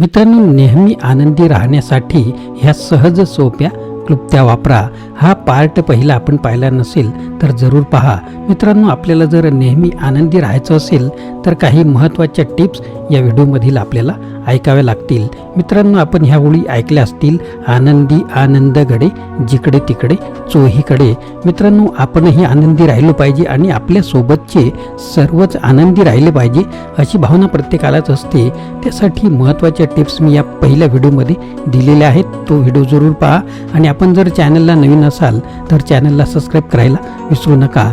मित्रांनो नेहमी आनंदी राहण्यासाठी ह्या सहज सोप्या क्लुप्त्या वापरा. हा पार्ट पहिला आपण पाहिला नसेल तर जरूर पहा. मित्रांनो आपल्याला जर नेहमी आनंदी राहायचं असेल तर काही महत्त्वाच्या टिप्स या व्हिडिओमधील आपल्याला ऐकाव्या लागतील. मित्रांनो आपण ह्या ओळी ऐकल्या असतील आनंदी आनंद गडे जिकडे तिकडे चोहीकडे. मित्रांनो आपणही आनंदी राहिलो पाहिजे आणि आपल्यासोबतचे सर्वच आनंदी राहिले पाहिजे अशी भावना प्रत्येकालाच असते. त्यासाठी महत्त्वाच्या टिप्स मी या पहिल्या व्हिडिओमध्ये दिलेल्या आहेत. तो व्हिडिओ जरूर पहा. आणि आपण जर चॅनलला नवीन असाल तर चॅनलला सबस्क्राईब करायला विसरू नका.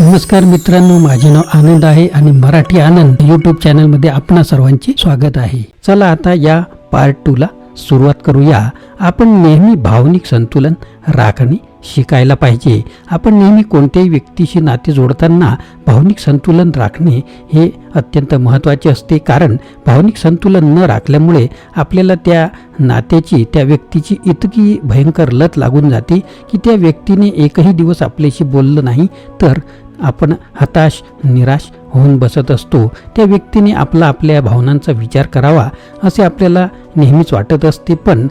नमस्कार मित्रांनो माझे नाव आनंद आहे आणि मराठी आनंद यूट्यूब चॅनलमध्ये आपणा सर्वांचे स्वागत आहे. चला आता या पार्ट टूला सुरुवात करूया. आपण नेहमी भावनिक संतुलन राखणे शिकायला पाहिजे. आपण नेहमी कोणत्याही व्यक्तीशी नाते जोडताना भावनिक संतुलन राखणे हे अत्यंत महत्त्वाचे असते. कारण भावनिक संतुलन न राखल्यामुळे आपल्याला त्या नात्याची त्या व्यक्तीची इतकी भयंकर लत लागून जाते की त्या व्यक्तीने एकही दिवस आपल्याशी बोललं नाही तर आपण हताश निराश होऊन बसत असतो. त्या व्यक्तीने आपला आपल्या भावनांचा विचार करावा असे आपल्याला नेहमीच वाटत असते. पण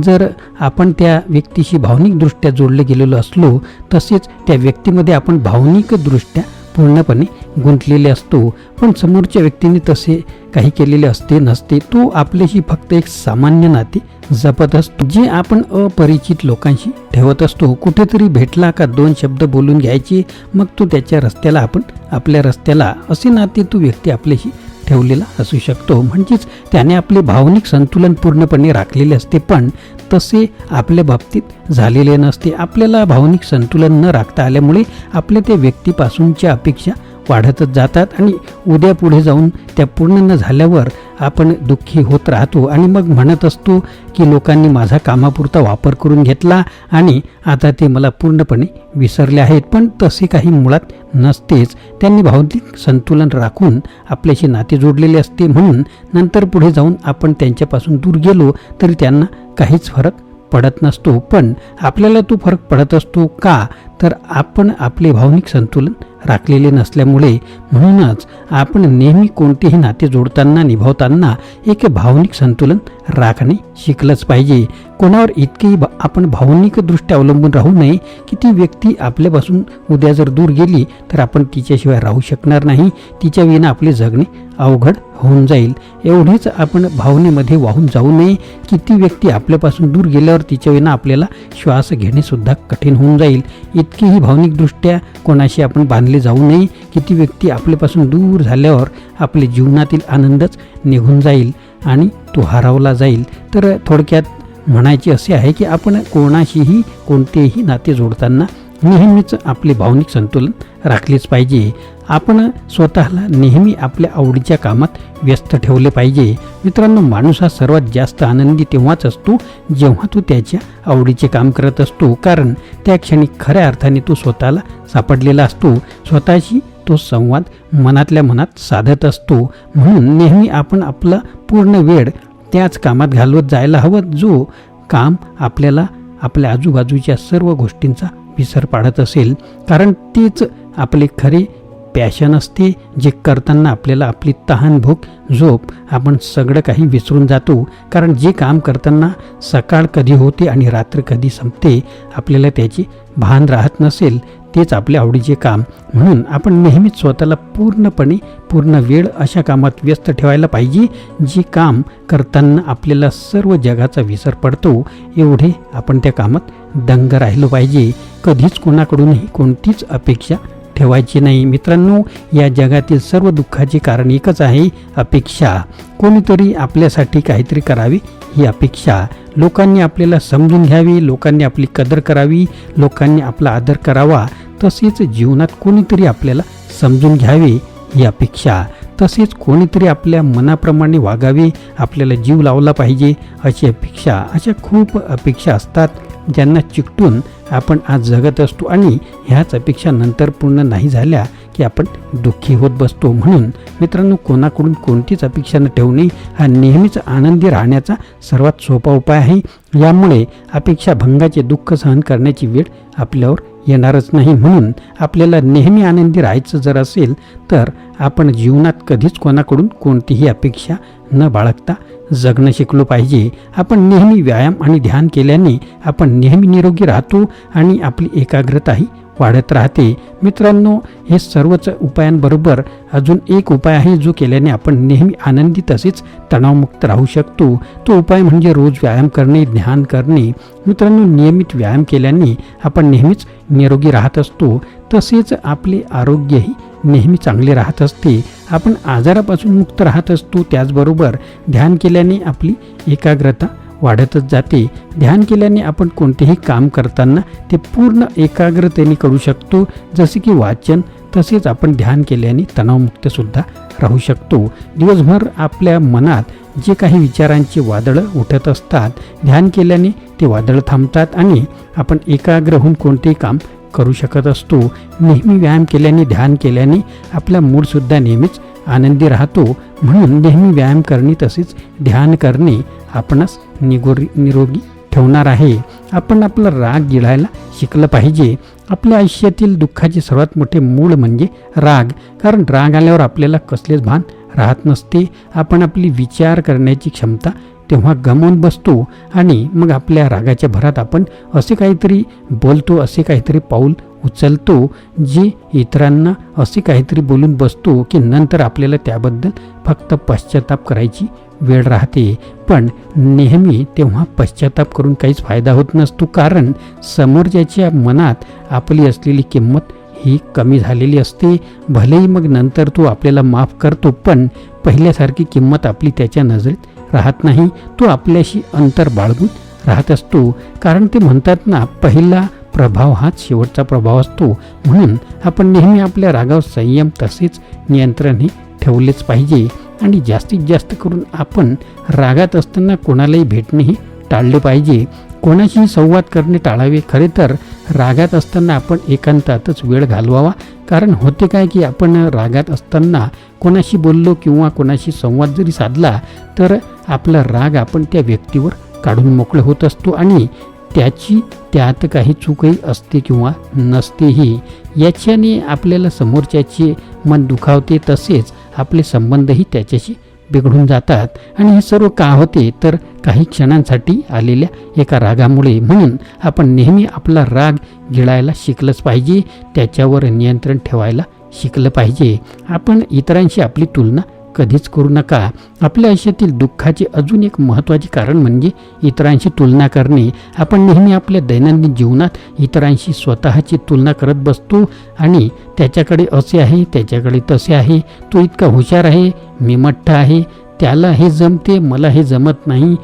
जर आपण त्या व्यक्तीशी भावनिकदृष्ट्या जोडले गेलेलो असलो तसेच त्या व्यक्तीमध्ये आपण भावनिकदृष्ट्या पूर्णपणे गुंतलेले असतो पण समोरच्या व्यक्तीने तसे काही केलेले असते नसते तो आपल्याशी फक्त एक सामान्य नाते जपत असतो. जे आपण अपरिचित लोकांशी ठेवत असतो कुठेतरी भेटला का दोन शब्द बोलून घ्यायचे मग तो त्याच्या रस्त्याला आपण आपल्या रस्त्याला असे नाते तो व्यक्ती आपल्याशी ठेवलेला असू शकतो. म्हणजेच त्याने आपले भावनिक संतुलन पूर्णपणे राखलेले असते पण तसे आपल्या बाबतीत झालेले नसते. आपल्याला भावनिक संतुलन न राखता आल्यामुळे आपल्या त्या व्यक्तीपासूनच्या अपेक्षा वाढतच जातात आणि उद्या पुढे जाऊन त्या पूर्ण न झाल्यावर आपण दुःखी होत राहतो. आणि मग म्हणत असतो की लोकांनी माझा कामापुरता वापर करून घेतला आणि आता ते मला पूर्णपणे विसरले आहेत. पण तसे काही मुळात नसतेच. त्यांनी भावनिक संतुलन राखून आपल्याशी नाते जोडलेले असते म्हणून नंतर पुढे जाऊन आपण त्यांच्यापासून दूर गेलो तरी त्यांना काहीच फरक पडत नसतो. पण आपल्याला तो फरक पडत असतो का? तर आपण आपले भावनिक संतुलन राखलेले नसल्यामुळे म्हणूनच आपण नेहमी कोणतेही नाते जोडताना निभावताना एक भावनिक संतुलन राखणे शिकलंच पाहिजे. कोणावर इतकेही भा आपण भावनिकदृष्ट्या अवलंबून राहू नये की ती व्यक्ती आपल्यापासून उद्या जर दूर गेली तर आपण तिच्याशिवाय राहू शकणार नाही. तिच्या विना आपले जगणे अवघड होऊन जाईल. एवढेच आपण भावनेमध्ये वाहून जाऊ नये की ती व्यक्ती आपल्यापासून दूर गेल्यावर तिच्या विना आपल्याला श्वास घेणेसुद्धा कठीण होऊन जाईल. इत इतकीही भावनिकदृष्ट्या कोणाशी आपण बांधले जाऊ नये की ती व्यक्ती आपल्यापासून दूर झाल्यावर आपले जीवनातील आनंदच निघून जाईल आणि तो हरवला जाईल. तर थोडक्यात म्हणायचे असे आहे की आपण कोणाशीही कोणतेही नाते जोडताना नेहमीच आपले भावनिक संतुलन राखलेच पाहिजे. आपण स्वतःला नेहमी आपल्या आवडीच्या कामात व्यस्त ठेवले पाहिजे. मित्रांनो माणूस हा सर्वात जास्त आनंदी तेव्हाच असतो जेव्हा तो त्याच्या आवडीचे काम करत असतो. कारण त्या क्षणी खऱ्या अर्थाने तो स्वतःला सापडलेला असतो. स्वतःशी तो संवाद मनातल्या मनात साधत असतो. म्हणून नेहमी आपण आपला पूर्ण वेळ त्याच कामात घालवत जायला हवं जो काम आपल्याला आपल्या आजूबाजूच्या सर्व गोष्टींचा विसर पाडत असेल. कारण तेच आपले खरे पॅशन असते जे करताना आपल्याला आपली तहान भूक झोप आपण सगळं काही विसरून जातो. कारण जे काम करताना सकाळ कधी होते आणि रात्र कधी संपते आपल्याला त्याची भान राहत नसेल तेच आपल्या आवडीचे काम. म्हणून आपण नेहमीच स्वतःला पूर्णपणे पूर्ण वेळ अशा कामात व्यस्त ठेवायला पाहिजे जे काम करताना आपल्याला सर्व जगाचा विसर पडतो एवढे आपण त्या कामात दंग राहिलो पाहिजे. कधीच कोणाकडूनही कोणतीच अपेक्षा ठेवायची नाही. मित्रांनो या जगातील सर्व दुःखाचे कारण एकच आहे अपेक्षा. कोणीतरी आपल्यासाठी काहीतरी करावे ही अपेक्षा. लोकांनी आपल्याला समजून घ्यावी लोकांनी आपली कदर करावी लोकांनी आपला आदर करावा. तसेच जीवनात कोणीतरी आपल्याला समजून घ्यावे ही अपेक्षा. तसेच कोणीतरी आपल्या मनाप्रमाणे वागावे आपल्याला जीव लावला पाहिजे अशी अपेक्षा. अशा खूप अपेक्षा असतात. ज्यांना चिकटून आपण आज जगत असतो आणि ह्याच अपेक्षा नंतर पूर्ण नाही झाल्या की आपण दुःखी होत बसतो. म्हणून मित्रांनो कोणाकडून कोणतीच अपेक्षा न ठेवणे हा नेहमीच आनंदी राहण्याचा सर्वात सोपा उपाय आहे. यामुळे अपेक्षा भंगाचे दुःख सहन करण्याची वेळ आपल्यावर येणारच नाही. म्हणून आपल्याला नेहमी आनंदी राहायचं जर असेल तर आपण जीवनात कधीच कोणाकडून कोणतीही अपेक्षा न बाळगता जगणं शिकलो पाहिजे. आपण नेहमी व्यायाम आणि ध्यान केल्याने आपण नेहमी निरोगी राहतो आणि आपली एकाग्रताही वाढत राहते. मित्रांनो हे सर्वच उपायांबरोबर अजून एक उपाय आहे जो केल्याने आपण नेहमी आनंदी तसेच तणावमुक्त राहू शकतो. तो उपाय म्हणजे रोज व्यायाम करणे ध्यान करणे. मित्रांनो नियमित व्यायाम केल्याने आपण नेहमीच निरोगी राहत असतो. तसेच आपले आरोग्यही नेहमी चांगले राहत असते. आपण आजारापासून मुक्त राहत असतो. त्याचबरोबर ध्यान केल्याने आपली एकाग्रता वाढतच जाते. ध्यान केल्याने आपण कोणतेही काम करताना ते पूर्ण एकाग्रतेने करू शकतो. जसे की वाचन तसेच आपण ध्यान केल्याने तणावमुक्तसुद्धा राहू शकतो. दिवसभर आपल्या मनात जे काही विचारांची वादळं उठत असतात ध्यान केल्याने ते वादळं थांबतात आणि आपण एकाग्र होऊन कोणतेही काम करू शकत असतो. नेहमी व्यायाम केल्याने ध्यान केल्याने आपला मूडसुद्धा नेहमीच आनंदी राहतो. म्हणून नेहमी व्यायाम करणे तसेच ध्यान करणे आपणास निगोरी निरोगी ठेवणार आहे. आपण आपला राग गिळायला शिकलं पाहिजे. आपल्या आयुष्यातील दुःखाचे सर्वात मोठे मूळ म्हणजे राग. कारण राग आल्यावर आपल्याला कसलेच भान राहत नसते. आपण आपली विचार करण्याची क्षमता तेव्हा गमावून बसतो आणि मग आपल्या रागाच्या भरात आपण असे काहीतरी बोलतो असे काहीतरी पाऊल उचलतो जे इतरांना असे काहीतरी बोलून बसतो की नंतर आपल्याला त्याबद्दल फक्त पश्चाताप करायची वेळ राहते. पण नेहमी तेव्हा पश्चाताप करून काहीच फायदा होत नसतो कारण समोरच्याच्या मनात आपली असलेली किंमत ही कमी झालेली असते. भलेही मग नंतर तो आपल्याला माफ करतो पण पहिल्यासारखी किंमत आपली त्याच्या नजरेत राहत नाही तो आपल्याशी अंतर बाळगून राहत असतो. कारण ते म्हणतात ना पहिला प्रभाव हाच शेवटचा प्रभाव असतो. म्हणून आपण नेहमी आपल्या रागावर संयम तसेच नियंत्रणही ठेवलेच पाहिजे. आणि जास्तीत जास्त करून आपण रागात असताना कोणालाही भेटणेही टाळले पाहिजे. कोणाशीही संवाद करणे टाळावे. खरे तर रागात असताना आपण एकांतातच वेळ घालवावा. कारण होते काय की आपण रागात असताना कोणाशी बोललो किंवा कोणाशी संवाद जरी साधला तर आपला राग आपण त्या व्यक्तीवर काढून मोकळे होत असतो आणि त्याची त्यात काही चूकही असते किंवा नसतेही. याच्याने आपल्याला समोरच्याचे मन दुखावते तसेच आपले संबंधही त्याच्याशी बिघडून जातात. आणि हे सर्व का होते? तर काही क्षणांसाठी आलेल्या एका रागामुळे. म्हणून आपण नेहमी आपला राग गिळायला शिकलंच पाहिजे. त्याच्यावर नियंत्रण ठेवायला शिकलं पाहिजे. आपण इतरांशी आपली तुलना कधीच करू नका. आपल्या आयुष्यातील दुःखाचे अजून एक महत्त्वाचे कारण म्हणजे इतरांशी तुलना करणे. आपण नेहमी आपल्या दैनंदिन जीवनात इतरांशी स्वतःची तुलना करत बसतो आणि त्याच्याकडे असे आहे त्याच्याकडे तसे आहे. तो इतका हुशार आहे मी मठ्ठ आहे त्याला हे जमते मला हे जमत नाही.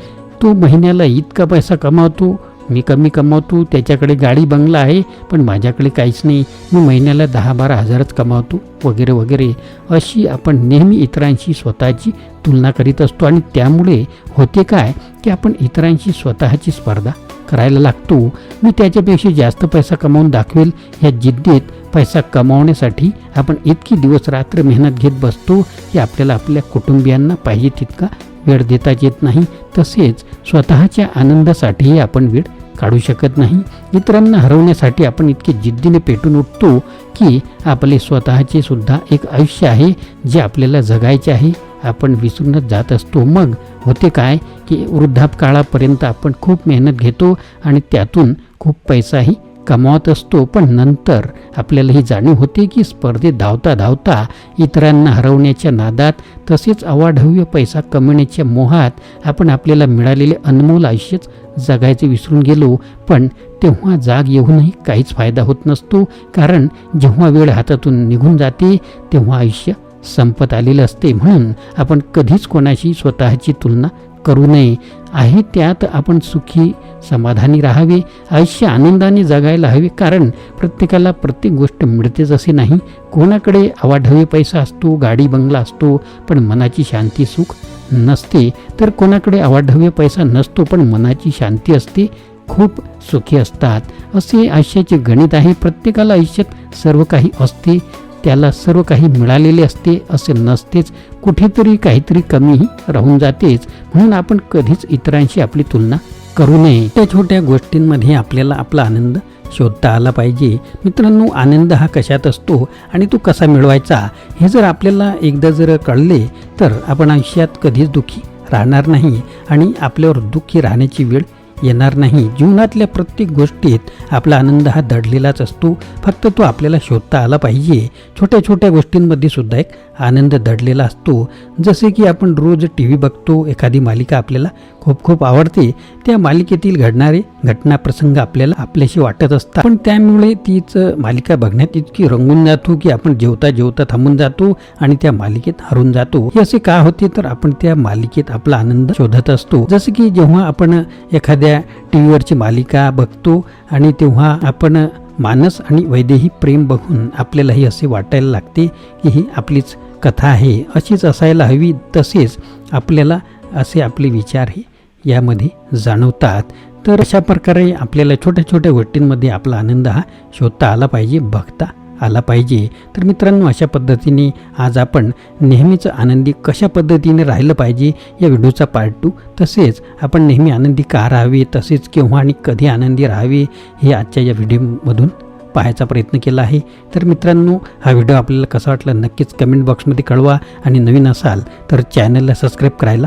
तो महिन्याला इतका पैसा कमावतो मी कमी कमावतो त्याच्याकडे गाडी बंगला आहे पण माझ्याकडे काहीच नाही. मी महिन्याला दहा बारा हजारच कमावतो वगैरे वगैरे. अशी आपण नेहमी इतरांशी स्वतःची तुलना करीत असतो आणि त्यामुळे होते काय की आपण इतरांशी स्वतःची स्पर्धा करायला लागतो. मी त्याच्यापेक्षा जास्त पैसा कमावून दाखवेल ह्या जिद्दीत पैसा कमावण्यासाठी आपण इतकी दिवस रात्र मेहनत घेत बसतो की आपल्याला आपल्या कुटुंबियांना पाहिजे तितका वेळ देताच येत नाही. तसेच स्वतःच्या आनंदासाठीही आपण वेळ काढू शकत नाही. इतरांना हरवण्यासाठी आपण इतके जिद्दीने पेटून उठतो की आपले स्वतःचे सुद्धा एक आयुष्य आहे जे आपल्याला जगायचे आहे. आपण विसरूनच जात असतो. मग होते काय की वृद्धापकाळापर्यंत आपण खूप मेहनत घेतो आणि त्यातून खूप पैसाही कमावत असतो पण नंतर आपल्याला ही जाणीव होते की स्पर्धेत धावता धावता इतरांना हरवण्याच्या नादात तसेच अवाढव्य पैसा कमवण्याच्या मोहात आपण आपल्याला मिळालेले अनमोल आयुष्यच जगायचे विसरून गेलो. पण तेव्हा जाग येऊनही काहीच फायदा होत नसतो कारण जेव्हा वेळ हातातून निघून जाते तेव्हा आयुष्य संपत आलेलं असते. म्हणून आपण कधीच कोणाशी स्वतःची तुलना करू नये. आहे त्यात आपण सुखी समाधानी राहावे आयुष्य आनंदाने जगायला हवे कारण प्रत्येकाला प्रत्येक गोष्ट मिळतेच असे नाही. कोणाकडे अवाढव्य पैसा असतो गाडी बंगला असतो पण मनाची शांती सुख नसते. तर कोणाकडे अवाढव्य पैसा नसतो पण मनाची शांती असते खूप सुखी असतात. असे आयुष्याचे गणित आहे प्रत्येकाला आयुष्यात सर्व काही असते त्याला सर्व काही मिळालेले असते असे नसतेच. कुठेतरी काहीतरी कमीही राहून जातेच. म्हणून आपण कधीच इतरांशी आपली तुलना करू नये. त्या छोट्या गोष्टींमध्ये आपल्याला आपला आनंद शोधता आला पाहिजे. मित्रांनो आनंद हा कशात असतो आणि तो कसा मिळवायचा हे जर आपल्याला एकदा जर कळले तर आपण आयुष्यात कधीच दुःखी राहणार नाही आणि आपल्यावर दुःखी राहण्याची वेळ येणार नाही. जीवनातल्या प्रत्येक गोष्टीत आपला आनंद हा दडलेलाच असतो. फक्त तो आपल्याला शोधता आला पाहिजे. छोट्या छोट्या गोष्टींमध्ये सुद्धा एक आनंद दडलेला असतो. जसे की आपण रोज टी व्ही बघतो एखादी मालिका आपल्याला खूप खूप आवडते. त्या मालिकेतील घडणारे घटना प्रसंग आपल्याला आपल्याशी वाटत असतात. पण त्यामुळे तीच मालिका बघण्यात इतकी रंगून जातो की आपण जेवता जेवता थांबून जातो आणि त्या मालिकेत हरून जातो. हे असे का होते तर आपण त्या मालिकेत आपला आनंद शोधत असतो. जसं की जेव्हा आपण एखाद्या टी व्हीवरची मालिका बघतो आणि तेव्हा आपण मानस आणि वैदेही प्रेम बघून आपल्यालाही असे वाटायला लागते की ही आपलीच कथा आहे. अशीच असायला हवी तसेच आपल्याला असे आपले विचार हे यामध्ये जाणवतात. तर अशा प्रकारे आपल्याला छोट्या छोट्या गोष्टींमध्ये आपला आनंद हा शोधता आला पाहिजे बघता आला पाहिजे. तर मित्रांनो अशा पद्धतीने आज आपण नेहमीच आनंदी कशा पद्धतीने राहिलं पाहिजे या व्हिडिओचा पार्ट टू तसेच आपण नेहमी आनंदी का राहावे तसेच केव्हा आणि कधी आनंदी राहावे हे आजच्या या व्हिडिओमधून पाहायचा प्रयत्न केला आहे. तर मित्रांनो हा व्हिडिओ आपल्याला कसा वाटला नक्कीच कमेंट बॉक्समध्ये कळवा. आणि नवीन असाल तर चॅनलला सबस्क्राईब करायला